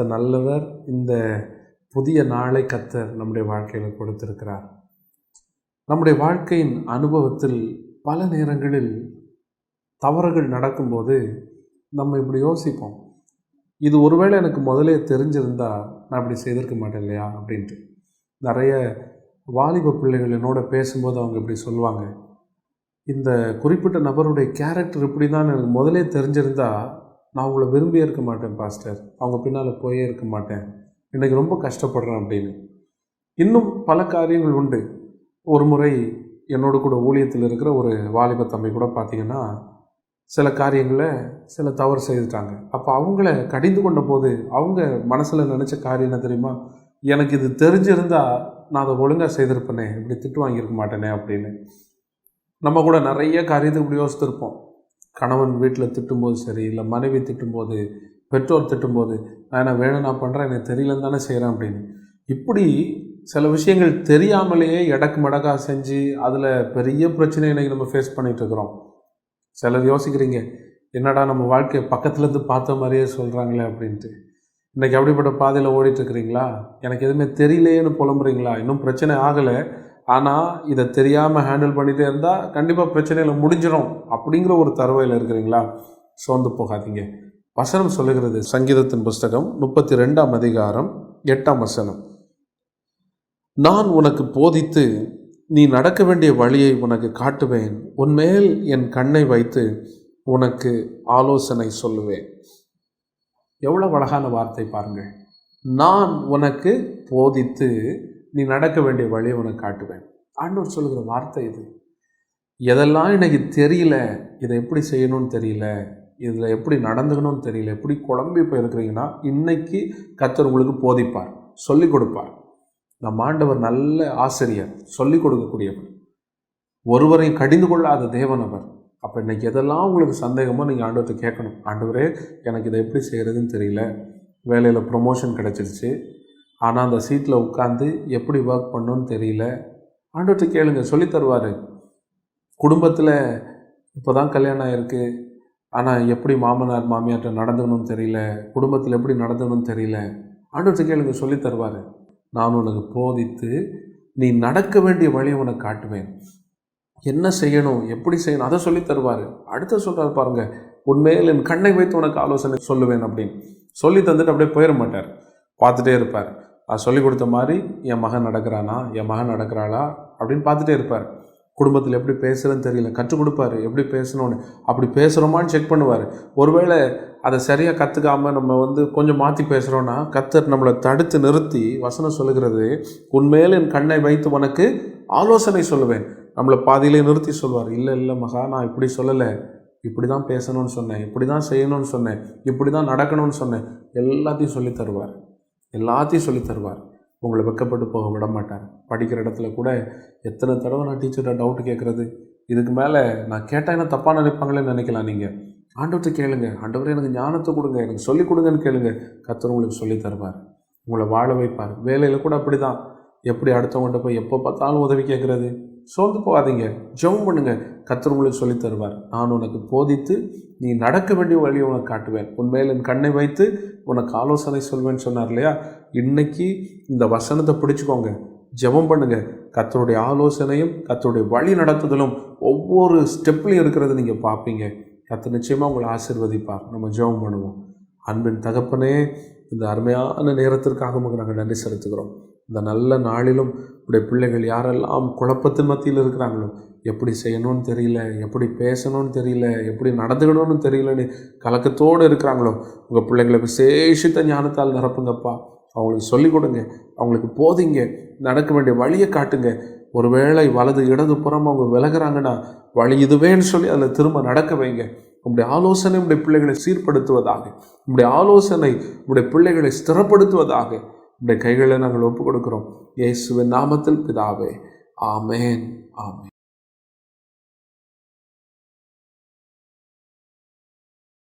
கத்தர் நல்லவர் இந்த புதிய நாளை கத்தர் நம்முடைய வாழ்க்கையில் கொடுத்திருக்கிறார். நம்முடைய வாழ்க்கையின் அனுபவத்தில் பல நேரங்களில் தவறுகள் நடக்கும்போது நம்ம இப்படி யோசிப்போம். இது ஒருவேளை எனக்கு முதலே தெரிஞ்சிருந்தால் நான் இப்படி செய்திருக்க மாட்டேன் இல்லையா அப்படின்ட்டு. நிறைய வாலிப பிள்ளைகள் என்னோட பேசும்போது அவங்க இப்படி சொல்லுவாங்க. இந்த குறிப்பிட்ட நபருடைய கேரக்டர் இப்படி தான் எனக்கு முதலே தெரிஞ்சிருந்தால் நான் அவங்கள விரும்பியே இருக்க மாட்டேன் பாஸ்டர். அவங்க பின்னால் போயே இருக்க மாட்டேன். இன்றைக்கி ரொம்ப கஷ்டப்படுறேன் அப்படின்னு. இன்னும் பல காரியங்கள் உண்டு. ஒரு முறை என்னோட கூட ஊழியத்தில் இருக்கிற ஒரு வாலிப தம்பி கூட பார்த்தீங்கன்னா சில காரியங்களை சில தவறு செய்துட்டாங்க. அப்போ அவங்கள கடிந்து கொண்ட போது அவங்க மனசில் நினச்ச காரியம் என்ன தெரியுமா? எனக்கு இது தெரிஞ்சிருந்தா நான் அதை ஒழுங்காக செய்திருப்பேனே இப்படி திட்டு வாங்கியிருக்க மாட்டேனே அப்படின்னு. நம்ம கூட நிறைய காரியத்தை இப்படி யோசித்திருப்போம். கணவன் வீட்டில் திட்டும்போது சரி இல்லை மனைவி திட்டும்போது பெற்றோர் திட்டும்போது நான் என்ன வேணும் நான் பண்ணுறேன் எனக்கு தெரியலன்னு தானே செய்கிறேன் அப்படின்னு. இப்படி சில விஷயங்கள் தெரியாமலேயே எடக்கு மடக்கா செஞ்சு அதில் பெரிய பிரச்சனை இன்றைக்கி நம்ம ஃபேஸ் பண்ணிகிட்டு இருக்கிறோம். சிலர் யோசிக்கிறீங்க என்னடா நம்ம வாழ்க்கையை பக்கத்துலேருந்து பார்த்த மாதிரியே சொல்கிறாங்களே அப்படின்ட்டு. இன்றைக்கி அப்படிப்பட்ட பாதையில் ஓடிட்டுருக்குறீங்களா எனக்கு எதுவுமே தெரியலையேன்னு புலம்புறீங்களா? இன்னும் பிரச்சனை ஆகலை. ஆனால் இதை தெரியாமல் ஹேண்டில் பண்ணிகிட்டே இருந்தால் கண்டிப்பாக பிரச்சனையில் முடிஞ்சிடும் அப்படிங்கிற ஒரு தருவையில் இருக்கிறீங்களா? சோர்ந்து போகாதீங்க. வசனம் சொல்லுகிறது சங்கீதத்தின் புஸ்தகம் முப்பத்தி ரெண்டாம் அதிகாரம் எட்டாம் வசனம். நான் உனக்கு போதித்து நீ நடக்க வேண்டிய வழியை உனக்கு காட்டுவேன். உன்மேல் என் கண்ணை வைத்து உனக்கு ஆலோசனை சொல்லுவேன். எவ்வளோ அழகான வார்த்தை பாருங்கள். நான் உனக்கு போதித்து நீ நடக்க வேண்டிய வழியை உனக்கு காட்டுவேன். ஆண்டவர் சொல்லுகிற வார்த்தை இது. எதெல்லாம் எனக்கு தெரியல இதை எப்படி செய்யணும்னு தெரியல இதில் எப்படி நடந்துக்கணும்னு தெரியல எப்படி குழம்பி போயிருக்கிறீங்கன்னா இன்னைக்கு கத்தர் உங்களுக்கு போதிப்பார் சொல்லிக் கொடுப்பார். நம் ஆண்டவர் நல்ல ஆசிரியர் சொல்லிக் கொடுக்கக்கூடியவர். ஒருவரையும் கடிந்து கொள்ளாத தேவன் அவர். அப்போ இன்றைக்கி எதெல்லாம் உங்களுக்கு சந்தேகமோ நீங்கள் ஆண்டவர்கிட்ட கேட்கணும். ஆண்டவரே எனக்கு இதை எப்படி செய்கிறதுன்னு தெரியல. வேலையில் ப்ரொமோஷன் கிடச்சிருச்சு. ஆனால் அந்த சீட்டில் உட்காந்து எப்படி ஒர்க் பண்ணணும்னு தெரியல. ஆண்டவர்கிட்ட கேளுங்க சொல்லித் தருவார். குடும்பத்தில் இப்போ தான் கல்யாணம் ஆயிருக்கு. ஆனால் எப்படி மாமனார் மாமியார்கிட்ட நடந்துக்கணும்னு தெரியல. குடும்பத்தில் எப்படி நடந்துக்கணும்னு தெரியல. ஆண்டவர்கிட்ட கேளுங்க சொல்லித் தருவார். நான் உனக்கு போதித்து நீ நடக்க வேண்டிய வழியை உனக்கு காட்டுவேன். என்ன செய்யணும் எப்படி செய்யணும் அதை சொல்லி தருவார். அடுத்து சொல்கிறார் பாருங்கள் உண்மையில் என் கண்ணை வைத்து உனக்கு ஆலோசனை சொல்லுவேன் அப்படின்னு. சொல்லி தந்துட்டு அப்படியே போயிட மாட்டார். பார்த்துட்டே இருப்பார். சொல்லி கொடுத்த மாதிரி என் மகன் நடக்கிறானா? என் மகன் நடக்கிறாளா? அப்படின்னு பார்த்துட்டே இருப்பார். குடும்பத்தில் எப்படி பேசுகிறேன்னு தெரியல. கற்றுக் கொடுப்பாரு. எப்படி பேசணும்னு. அப்படி பேசுகிறோமான்னு செக் பண்ணுவார். ஒருவேளை அதை சரியாக கற்றுக்காமல் நம்ம வந்து கொஞ்சம் மாற்றி பேசுகிறோன்னா கத்தர் நம்மளை தடுத்து நிறுத்தி வசனம் சொல்லுகிறது உண்மையில் என் கண்ணை வைத்து உனக்கு ஆலோசனை சொல்லுவேன். நம்மளை பாதியிலே நிறுத்தி சொல்வார். இல்லை இல்லை மகா நான் இப்படி சொல்லலை. இப்படி தான் பேசணும்னு சொன்னேன். இப்படி தான் செய்யணும்னு சொன்னேன். இப்படி தான் நடக்கணும்னு சொன்னேன். எல்லாத்தையும் சொல்லி தருவார். எல்லாத்தையும் சொல்லி தருவார். உங்களை வெக்கப்பட்டு போக விட மாட்டார். படிக்கிற இடத்துல கூட எத்தனை தடவை நான் டீச்சர்கிட்ட டவுட்டு கேட்குறது? இதுக்கு மேலே நான் கேட்டால் என்ன தப்பாக நினைப்பாங்களேன்னு நினைக்கலாம் நீங்கள் ஆண்டவர்கிட்ட கேளுங்க. ஆண்டவர் எனக்கு ஞானத்தை கொடுங்க. எனக்கு சொல்லிக் கொடுங்கன்னு கேளுங்க. கத்தர் உங்களுக்கு சொல்லி தருவார். உங்களை வாழ வைப்பார். வேலையில் கூட அப்படி தான் எப்படி அடுத்தவங்கள்ட்ட போய் எப்போ பார்த்தாலும் உதவி கேட்குறது? சோர்ந்து போகாதீங்க. ஜெபம் பண்ணுங்கள் கத்தர் உங்களுக்கு சொல்லித் தருவார். நான் உனக்கு போதித்து நீ நடக்க வேண்டிய வழியை உனக்கு காட்டுவேன். உண்மையில் என் கண்ணை வைத்து உனக்கு ஆலோசனை சொல்வேன்னு சொன்னார் இல்லையா? இன்னைக்கு இந்த வசனத்தை பிடிச்சிக்கோங்க. ஜெபம் பண்ணுங்க. கத்தருடைய ஆலோசனையும் கத்தருடைய வழி நடத்துதலும் ஒவ்வொரு ஸ்டெப்லையும் இருக்கிறத நீங்கள் பார்ப்பீங்க. கத்த நிச்சயமாக உங்களை ஆசிர்வதிப்பார். நம்ம ஜெபம் பண்ணுவோம். அன்பின் தகப்பனே இந்த அருமையான நேரத்திற்காக உங்களுக்கு நாங்கள் நன்றி செலுத்துகிறோம். இந்த நல்ல நாளிலும் உடைய பிள்ளைகள் யாரெல்லாம் குழப்பத்தின் மத்தியில் இருக்கிறாங்களோ எப்படி செய்யணும்னு தெரியல எப்படி பேசணும்னு தெரியல எப்படி நடந்துக்கணும்னு தெரியலன்னு கலக்கத்தோடு இருக்கிறாங்களோ உங்கள் பிள்ளைங்களை விசேஷித்த ஞானத்தால் நிரப்புங்கப்பா. அவங்களுக்கு சொல்லிக் கொடுங்க அவங்களுக்கு போதிங்க நடக்க வேண்டிய வழியை காட்டுங்க. ஒருவேளை வலது இடது புறம் அவங்க விலகிறாங்கன்னா வழி இதுவேன்னு சொல்லி அதில் திரும்ப நடக்க வைங்க. உங்களுடைய ஆலோசனை உங்களுடைய பிள்ளைகளை சீர்படுத்துவதாக உங்களுடைய ஆலோசனை உங்களுடைய பிள்ளைகளை ஸ்திரப்படுத்துவதாக உடைய கைகளை நாங்கள் ஒப்புக் கொடுக்கிறோம் இயேசுவின் நாமத்தில் பிதாவே. ஆமேன். ஆமேன்.